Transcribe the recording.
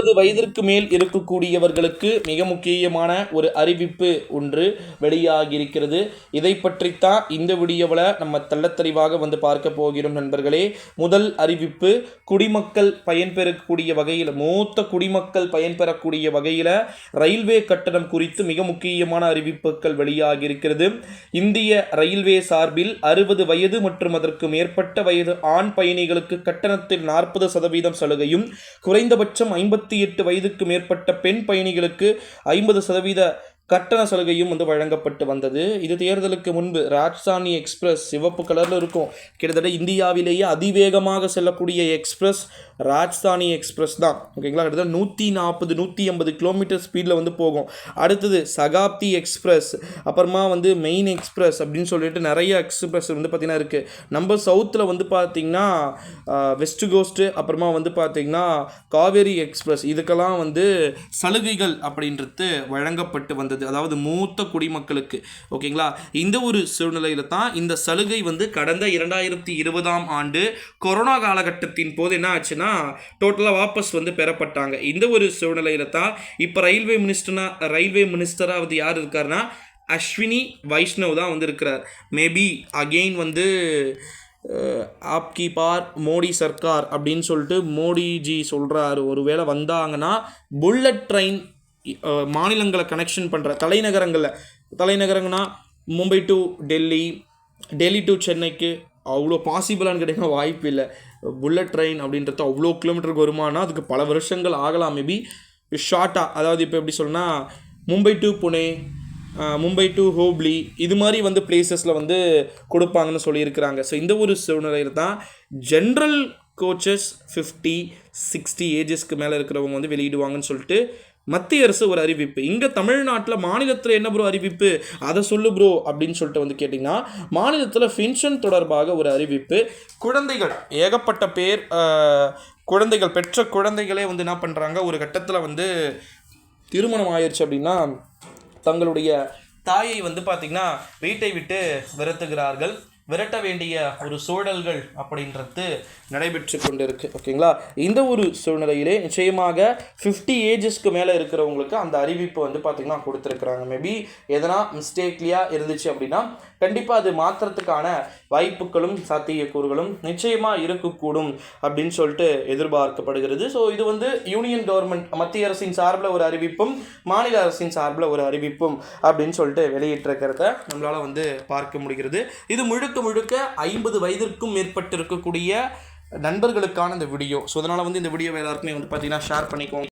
ஐம்பது வயதிற்கு மேல் இருக்கக்கூடியவர்களுக்கு மிக முக்கியமான ஒரு அறிவிப்பு ஒன்று வெளியாகியிருக்கிறது. இதை பற்றித்தான் இந்த வீடியோவில் நம்ம தள்ளத்தறிவாக வந்து பார்க்க போகிறோம் நண்பர்களே. முதல் அறிவிப்பு குடிமக்கள் பயன்பெறக்கூடிய வகையில் மூத்த குடிமக்கள் பயன்பெறக்கூடிய வகையில் ரயில்வே கட்டணம் குறித்து மிக முக்கியமான அறிவிப்புகள் வெளியாகியிருக்கிறது. இந்திய ரயில்வே சார்பில் அறுபது வயது மற்றும் அதற்கு மேற்பட்ட வயது ஆண் பயணிகளுக்கு கட்டணத்தில் நாற்பது சதவீதம் சலுகையும் குறைந்தபட்சம் ஐம்பத்தி எட்டு வயதுக்கு மேற்பட்ட பெண் பயணிகளுக்கு ஐம்பது சதவீத கட்டண சலுகையும் வந்து வழங்கப்பட்டு வந்தது. இது தேர்தலுக்கு முன்பு ராஜ்தானி எக்ஸ்பிரஸ் சிவப்பு கலரில் இருக்கும். கிட்டத்தட்ட இந்தியாவிலேயே அதிவேகமாக செல்லக்கூடிய எக்ஸ்பிரஸ் ராஜ்தானி எக்ஸ்பிரஸ் தான். ஓகேங்களா? கிட்டத்தட்ட நூற்றி நாற்பது நூற்றி ஐம்பது கிலோமீட்டர் ஸ்பீடில் வந்து போகும். அடுத்தது சகாப்தி எக்ஸ்பிரஸ் அப்புறமா வந்து மெயின் எக்ஸ்பிரஸ் அப்படின்னு சொல்லிட்டு நிறைய எக்ஸ்பிரஸ் வந்து பார்த்திங்கன்னா இருக்குது நம்ம சவுத்தில் வந்து பார்த்திங்கன்னா வெஸ்ட் கோஸ்ட்டு அப்புறமா வந்து பார்த்திங்கன்னா காவேரி எக்ஸ்பிரஸ். இதுக்கெல்லாம் வந்து சலுகைகள் அப்படின்றது வழங்கப்பட்டு வந்தது. அதாவது மூத்த குடிமக்களுக்கு ஓகேங்களா? இந்த ஒரு சூழ்நிலையில் தான் இந்த சலுகை வந்து கடந்த இரண்டாயிரத்தி இருபதாம் ஆண்டு கொரோனா காலகட்டத்தின் போது என்ன ஆச்சுன்னா டோட்டலாக வாபஸ் வந்து பெறப்பட்டாங்க. இந்த ஒரு சூழ்நிலையில் தான் இப்போ ரயில்வே மினிஸ்டர்னா ரயில்வே மினிஸ்டராவது யார் இருக்காருன்னா அஸ்வினி வைஷ்ணவ் தான் வந்து இருக்கிறார். மேபி அகெயின் வந்து அஹ், ஆப்கி பார் மோடி சர்க்கார் அப்படின்னு சொல்லிட்டு மோடிஜி சொல்கிறாரு ஒருவேளை வந்தாங்கன்னா புல்லட் ட்ரெயின் மாநிலங்களை கனெக்ஷன் பண்ணுற தலைநகரங்களில். தலைநகரங்கன்னா மும்பை டு டெல்லி டெல்லி டு சென்னைக்கு அவ்வளோ பாசிபிளான்னு கேட்டிங்கன்னா வாய்ப்பு இல்லை. புல்லட் ட்ரெயின் அப்படின்றது அவ்வளோ கிலோமீட்டருக்கு வருமானா அதுக்கு பல வருஷங்கள் ஆகலாம். மேபி ஷார்ட்டாக அதாவது இப்போ எப்படி சொல்லணும்னா மும்பை டு புனே மும்பை டு ஹோப்ளி இது மாதிரி வந்து பிளேசஸில் வந்து கொடுப்பாங்கன்னு சொல்லியிருக்கிறாங்க. ஸோ இந்த ஒரு சூழ்நிலையில் தான் ஜென்ரல் கோச்சஸ் ஃபிஃப்டி சிக்ஸ்டி ஏஜஸ்க்கு மேலே இருக்கிறவங்க வந்து வெளியிடுவாங்கன்னு சொல்லிட்டு மத்திய அரசு ஒரு அறிவிப்பு. இங்கே தமிழ்நாட்டில் மாநிலத்தில் என்ன ப்ரோ அறிவிப்பு? அதை சொல்லு ப்ரோ அப்படின்னு சொல்லிட்டு வந்து கேட்டிங்கன்னா மாநிலத்தில் பென்ஷன் தொடர்பாக ஒரு அறிவிப்பு. குழந்தைகள் ஏகப்பட்ட பேர் குழந்தைகள் பெற்ற குழந்தைகளே வந்து என்ன பண்ணுறாங்க ஒரு கட்டத்தில் வந்து திருமணம் ஆயிடுச்சு அப்படின்னா தங்களுடைய தாயை வந்து பார்த்திங்கன்னா வீட்டை விட்டு விரத்துகிறார்கள் விரட்ட வேண்டிய ஒரு சூழல்கள் அப்படின்றது நடைபெற்று கொண்டு இருக்கு ஓகேங்களா? இந்த ஒரு சூழ்நிலையிலே நிச்சயமாக ஃபிஃப்டி ஏஜஸ்க்கு மேலே இருக்கிறவங்களுக்கு அந்த அறிவிப்பு வந்து பார்த்திங்கன்னா கொடுத்துருக்குறாங்க. மேபி எதனா மிஸ்டேக்லியாக இருந்துச்சு அப்படின்னா கண்டிப்பாக அது மாற்றுறதுக்கான வாய்ப்புகளும் சாத்தியக்கூறுகளும் நிச்சயமாக இருக்கக்கூடும் அப்படின்னு சொல்லிட்டு எதிர்பார்க்கப்படுகிறது. ஸோ இது வந்து யூனியன் கவர்மெண்ட் மத்திய அரசின் சார்பில் ஒரு அறிவிப்பும் மாநில அரசின் சார்பில் ஒரு அறிவிப்பும் அப்படின்னு சொல்லிட்டு வெளியிட்டிருக்கிறத நம்மளால் வந்து பார்க்க முடிகிறது. இது முழுக்க முழுக்க ஐம்பது வயதிற்கும் மேற்பட்டு இருக்கக்கூடிய நண்பர்களுக்கான இந்த வீடியோ ஸோ அதனால் வந்து இந்த வீடியோ எல்லாருக்குமே வந்து பார்த்தீங்கன்னா ஷேர் பண்ணிக்கோங்க.